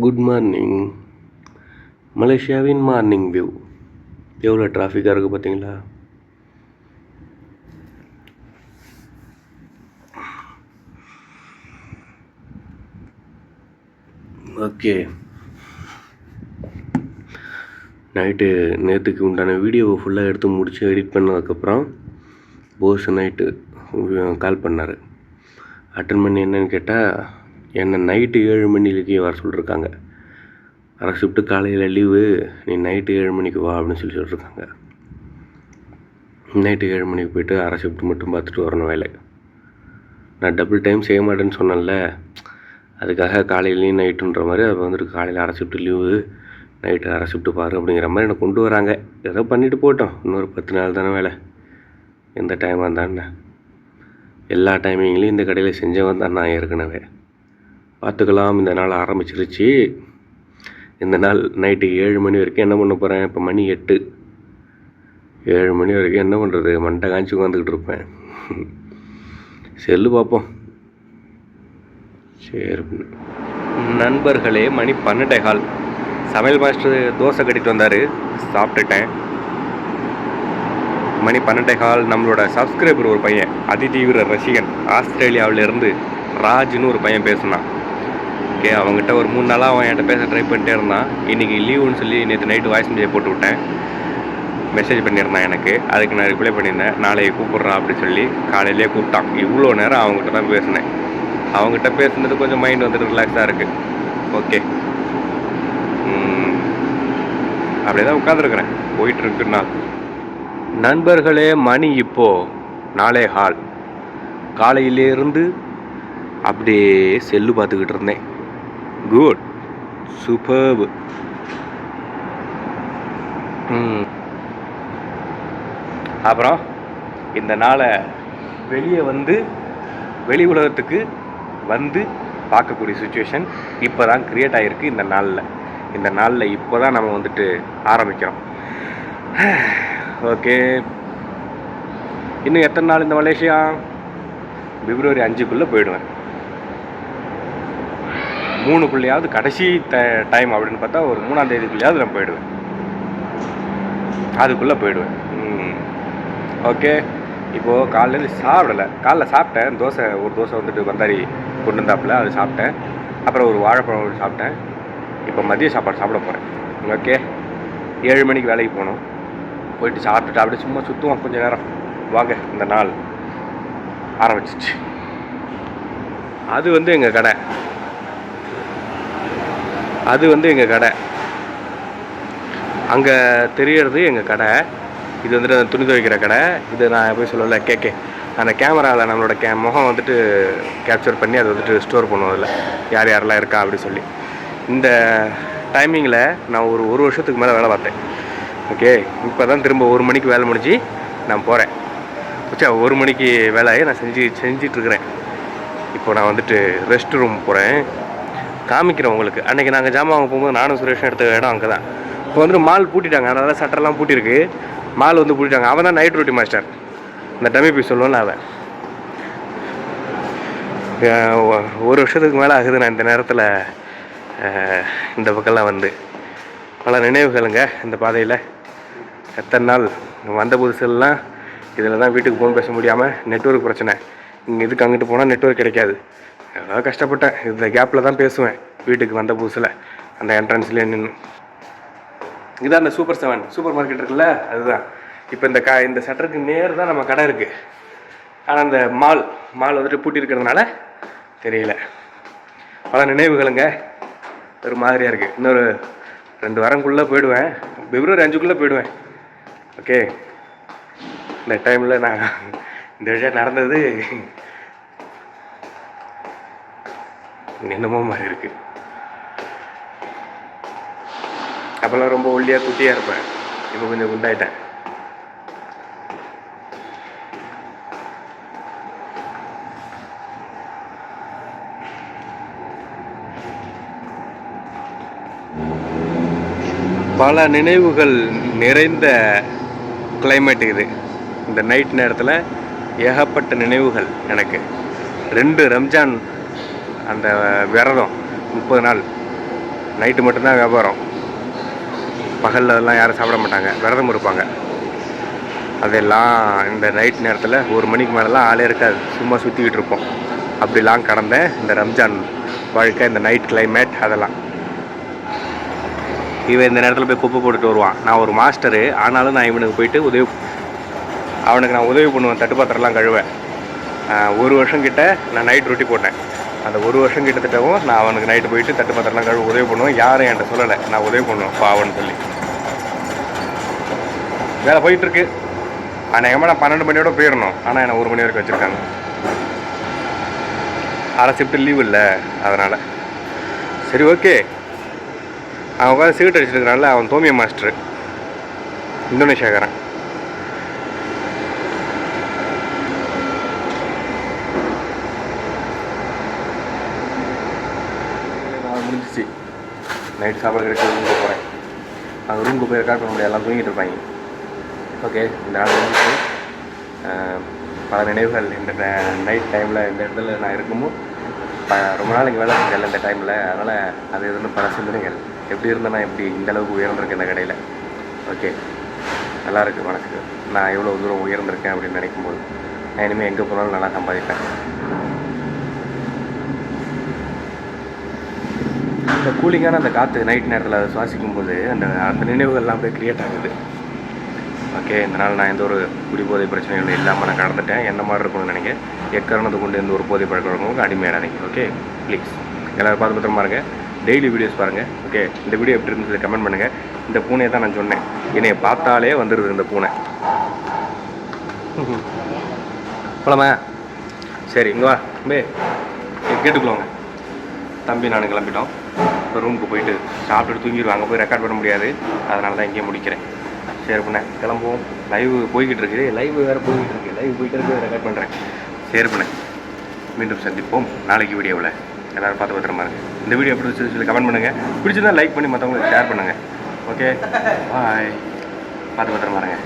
Good morning மலேசியாவின் morning view எவ்வளோ டிராஃபிக்காக இருக்குது பார்த்தீங்களா ஓகே நைட்டு நேற்றுக்கு உண்டான வீடியோவை ஃபுல்லாக எடுத்து முடித்து எடிட் பண்ணதுக்கப்புறம் போஸ் நைட்டு கால் பண்ணார். அட்டன் பண்ணி என்னன்னு கேட்டால் என்னை நைட்டு ஏழு மணிக்கு வர சொல்லியிருக்காங்க வர ஷிஃப்ட்டு காலையில் லீவு நீ நைட்டு ஏழு மணிக்கு வா அப்படின்னு சொல்லி சொல்லியிருக்காங்க நைட்டு ஏழு மணிக்கு போயிட்டு அரை ஷிஃப்ட் மட்டும் பார்த்துட்டு வரணும் வேலை. நான் டபுள் டைம் செய்ய மாட்டேன்னு சொன்னேன்ல. அதுக்காக காலையிலையும் நைட்டுன்ற மாதிரி அப்போ வந்துட்டு காலையில் அரை ஷிஃப்ட் லீவு நைட்டு அரை ஷிஃப்ட்டு பாரு அப்படிங்கிற மாதிரி என்னை கொண்டு வராங்க. ஏதோ பண்ணிவிட்டு போட்டோம். இன்னொரு பத்து நாள் தானே வேலை. எந்த டைமாக இருந்தான்னு எல்லா டைமிங்லேயும் இந்த கடையில் செஞ்சவன் தான் நான் ஏற்கனவே. பார்த்துக்கலாம் இந்த நாள் ஆரம்பிச்சிருச்சு. இந்த நாள் நைட்டு ஏழு மணி வரைக்கும் என்ன பண்ண போகிறேன் இப்போ மணி எட்டு. ஏழு மணி வரைக்கும் என்ன பண்ணுறது மண்டை காய்ச்சி உட்காந்துக்கிட்டு இருப்பேன். செல்லு பார்ப்போம் சரி. நண்பர்களே மணி பன்னெண்டே கால். சமையல் மாஸ்டர் தோசை கட்டிட்டு வந்தார். சாப்பிட்டுட்டேன். மணி பன்னெண்டே கால் நம்மளோட சப்ஸ்கிரைபர் ஒரு பையன் அதிதீவிர ரசிகன். ஆஸ்திரேலியாவிலேருந்து ராஜ்னு ஒரு பையன் பேசினான். ஓகே அவங்ககிட்ட ஒரு மூணு நாளாக அவன் என்கிட்ட பேச ட்ரை பண்ணிட்டே இருந்தான். இன்றைக்கி லீவுன்னு சொல்லி நேற்று நைட்டு வாய்ஸ் மெசேஜ் போட்டு விட்டேன். மெசேஜ் பண்ணியிருந்தான் எனக்கு. அதுக்கு நான் ரிப்ளை பண்ணியிருந்தேன். நாளைக்கு கூப்பிட்றான் அப்படின்னு சொல்லி காலையிலேயே கூப்பிட்டான். இவ்வளோ நேரம் அவங்ககிட்ட தான் பேசினேன். அவங்ககிட்ட பேசுனது கொஞ்சம் மைண்ட் வந்துட்டு ரிலாக்ஸாக இருக்குது ஓகே. அப்படியே தான் உட்காந்துருக்குறேன் போயிட்டுருக்குன்னா நண்பர்களே மணி இப்போ நாளே ஹால் காலையிலேருந்து அப்படியே செல்லு பார்த்துக்கிட்டு இருந்தேன். குட் சூப்பர்பு அப்புறம் இந்த நாளை வெளியே வந்து வெளி உலகத்துக்கு வந்து பார்க்கக்கூடிய சுச்சுவேஷன் இப்போ தான் க்ரியேட் ஆகிருக்கு இந்த நாளில். இந்த நாளில் இப்போ தான் நம்ம வந்துட்டு ஆரம்பிக்கிறோம். ஓகே இன்னும் எத்தனை நாள் இந்த மலேசியா? பிப்ரவரி அஞ்சுக்குள்ளே போயிடுவேன். மூணுக்குள்ளேயாவது கடைசி ட டைம் அப்படின்னு பார்த்தா ஒரு மூணாம் தேதிக்குள்ளேயாவது நான் போயிடுவேன். அதுக்குள்ளே போயிடுவேன். ஓகே. இப்போது காலையில் சாப்பிடலை. காலைல சாப்பிட்டேன். தோசை ஒரு தோசை வந்துட்டு வந்தாரி கொண்டு வந்தாப்புல அது சாப்பிட்டேன். அப்புறம் ஒரு வாழைப்பழம் ஒன்று சாப்பிட்டேன். இப்போ மதிய சாப்பாடு சாப்பிட போகிறேன் ஓகே. ஏழு மணிக்கு வேலைக்கு போகணும். போயிட்டு சாப்பிட்டுட்டு அப்படியே சும்மா சுற்றுவோம் கொஞ்சம் நேரம். வாங்க இந்த நாள் ஆரம்பிச்சிச்சு அது வந்து எங்கள் கடை. அது வந்து எங்கள் கடை. அங்கே தெரியறது எங்கள் கடை. இது வந்துட்டு அந்த துணி துவைக்கிற கடை. இது நான் எப்படி சொல்லல கேக்கே அந்த கேமராவில் நம்மளோட கே முகம் வந்துட்டு கேப்சர் பண்ணி அதை வந்துட்டு ஸ்டோர் பண்ணுவோம் அதில். யார் யாரெல்லாம் இருக்கா அப்படின்னு சொல்லி. இந்த டைமிங்கில் நான் ஒரு ஒரு வருஷத்துக்கு மேலே வேலை பார்த்தேன். ஓகே இப்போ தான் திரும்ப ஒரு மணிக்கு வேலை முடிஞ்சு நான் போகிறேன் வச்சா ஒரு மணிக்கு வேலையை நான் செஞ்சு செஞ்சிட்ருக்கிறேன் இப்போ நான் வந்துட்டு ரெஸ்ட் ரூம் போகிறேன் காமிக்கிறேன் உங்களுக்கு. அன்றைக்கி நாங்கள் ஜாமான் வாங்க போகும்போது நானும் சுரேஷும் எடுத்த இடம் அங்கே தான் இப்போ வந்துட்டு மால் பூட்டிட்டாங்க. அதனால் சட்டரெல்லாம் பூட்டியிருக்கு. மால் வந்து பூட்டிட்டாங்க. அவன் தான் நைட் டியூட்டி மாஸ்டர் இந்த டமி பீஸ் சொல்லுவோம்ல அவன். ஒரு வருஷத்துக்கு மேலே ஆகுது நான் இந்த நேரத்தில் இந்த பக்கம்லாம் வந்து. பல நினைவுகளுங்க இந்த பாதையில். எத்தனை நாள் வந்த புதுசுலாம் இதில் தான் வீட்டுக்கு ஃபோன் பேச முடியாமல் நெட்வொர்க் பிரச்சனை. இங்கே இதுக்கு அங்கிட்டு போனால் நெட்வொர்க் கிடைக்காது. ஏதாவது கஷ்டப்பட்டேன். இந்த கேப்பில் தான் பேசுவேன். வீட்டுக்கு வந்த புதுசில். அந்த என்ட்ரன்ஸ்லேயே நின்று இதான் அந்த சூப்பர் செவன் சூப்பர் மார்க்கெட் இருக்குல்ல? அதுதான். இப்போ இந்த க இந்த சட்டருக்கு நேர் தான் நம்ம கடை இருக்குது ஆனால் அந்த மால் மால் வந்துட்டு பூட்டி இருக்கிறதுனால தெரியல. பல நினைவுகளுங்க. ஒரு மாதிரியாக இருக்குது இன்னொரு ரெண்டு வாரங்குள்ளே போயிடுவேன். பிப்ரவரி அஞ்சுக்குள்ளே போயிடுவேன். ஓகே இந்த டைமில் நான் இந்த விஷயம் நடந்தது என்னமோ மாதிரி இருக்குது அப்போல்லாம் ரொம்ப ஒல்லியாக குட்டியாக இருப்பேன். இப்போ கொஞ்சம் குண்டாயிட்டேன். பல நினைவுகள் நிறைந்த கிளைமேட் இது. இந்த நைட் நேரத்தில் ஏகப்பட்ட நினைவுகள் எனக்கு. ரெண்டு ரம்ஜான் அந்த விரதம் முப்பது நாள். நைட்டு மட்டும்தான் வியாபாரம். பகலில் அதெல்லாம் யாரும் சாப்பிட மாட்டாங்க. விரதம் இருப்பாங்க. அதெல்லாம் இந்த நைட் நேரத்தில் ஒரு மணிக்கு மேலெலாம் ஆளே இருக்காது. சும்மா சுற்றிக்கிட்டு இருப்போம். அப்படிலாம் கடந்த இந்த ரம்ஜான் வாழ்க்கை இந்த நைட் கிளைமேட் அதெல்லாம். இவன் இந்த நேரத்தில் போய் குப்பை போட்டுட்டு வருவான். நான் ஒரு மாஸ்டரு ஆனாலும் நான் இவனுக்கு போயிட்டு உதவி அவனுக்கு நான் உதவி பண்ணுவேன். தட்டுப்பாத்திரம்லாம் கழுவேன். ஒரு வருஷம் கிட்ட நான் நைட் ரொட்டி போட்டேன். அந்த ஒரு வருஷம் கிட்டத்தட்டவும் நான் அவனுக்கு நைட்டு போயிட்டு தட்டு பத்திரம்லாம் கழுவு உதவி பண்ணுவேன். யாரும் என்கிட்ட சொல்லலை. நான் உதவி பண்ணுவேன் பாவன்னு சொல்லி. வேலை போயிட்டுருக்கு. அநேகமாக நான் பன்னெண்டு மணியோட போயிடணும். ஆனால் என்னை ஒரு மணி வரைக்கும் வச்சுருக்காங்க. அரை ஷிஃப்ட் லீவ் இல்லை அதனால். சரி ஓகே அவன் உட்காந்து சிகரெட் அடிச்சிருக்கிறான்ல அவன் தோமிய மாஸ்டர் இந்தோனேஷியாக்காரன் நான் முடிஞ்சிச்சு நைட் சாப்பாடு கிடைக்க ரூமுக்கு போகிறேன் அங்கே ரூமுக்கு போய் ரெக்கார்ட் பண்ண முடியாது. எல்லாம் தூங்கிட்டு இருப்பாங்க. ஓகே இந்த நாள் முடிஞ்சிச்சு. பல நினைவுகள் இந்த நைட் டைமில் இந்த இடத்துல நான் இருக்கும்போது ப ரொம்ப நாள் இங்கே வேலை செஞ்சல இந்த டைமில் அதனால் அது எதுன்னு பல சிந்தனைகள். எப்படி இருந்தேன்னா எப்படி இந்த அளவுக்கு உயர்ந்திருக்கேன் இந்த கடையில். ஓகே நல்லா இருக்கு மனசுக்கு. நான் எவ்வளோ தூரம் உயர்ந்திருக்கேன் அப்படின்னு நினைக்கும்போது நான் இனிமேல் எங்கே போனாலும் நல்லா சம்பாதிப்பேன். அந்த கூலிங்கான அந்த காற்று நைட் நேரத்தில் அதை சுவாசிக்கும் போது அந்த அந்த நினைவுகள்லாம் அப்படியே க்ரியேட் ஆகுது. ஓகே இந்த நாள் நான் எந்த ஒரு குடிபோதை பிரச்சனைகளும் இல்லாமல் நான் கடந்துட்டேன். என்ன மாதிரி இருக்கணும்னு நினைக்க எக்காரணத்தை கொண்டு எந்த ஒரு போதை பழக்க அடிமையாடாதீங்க ஓகே ப்ளீஸ் எல்லோரும் பார்த்து பத்திரமா இருங்க. டெய்லி வீடியோஸ் பாருங்கள் ஓகே இந்த வீடியோ எப்படி இருந்தது கமெண்ட் பண்ணுங்கள் இந்த பூனையை தான் நான் சொன்னேன். என்னையை பார்த்தாலே வந்துடுது இந்த பூனை. போலாமா? சரி இங்கே வா. பே கேட்டுக்குள்ளோங்க. தம்பி நான் கிளம்பிட்டோம். இப்போ ரூமுக்கு போயிட்டு சாப்பிட்டுட்டு தூங்கிடுவாங்க அங்கே போய் ரெக்கார்ட் பண்ண முடியாது. அதனால தான் இங்கேயே முடிக்கிறேன். சரி பண்ணேன் கிளம்புவோம். லைவ் போய்கிட்டு இருக்குது. லைவ் வேறு போய்கிட்டு இருக்கு. லைவ் போயிட்டு இருக்கு. ரெக்கார்ட் பண்ணுறேன் சரி பண்ணேன் மீண்டும் சந்திப்போம். நாளைக்கு வீடியோவில். எல்லோரும் பார்த்து பத்திரமா இருங்க. இந்த வீடியோ எப்படி சொல்லி கமெண்ட் பண்ணுங்கள் பிடிச்சிருந்தா லைக் பண்ணி மற்றவங்களுக்கு ஷேர் பண்ணுங்கள் ஓகே பாய் பார்த்து பத்திரமா இருங்க.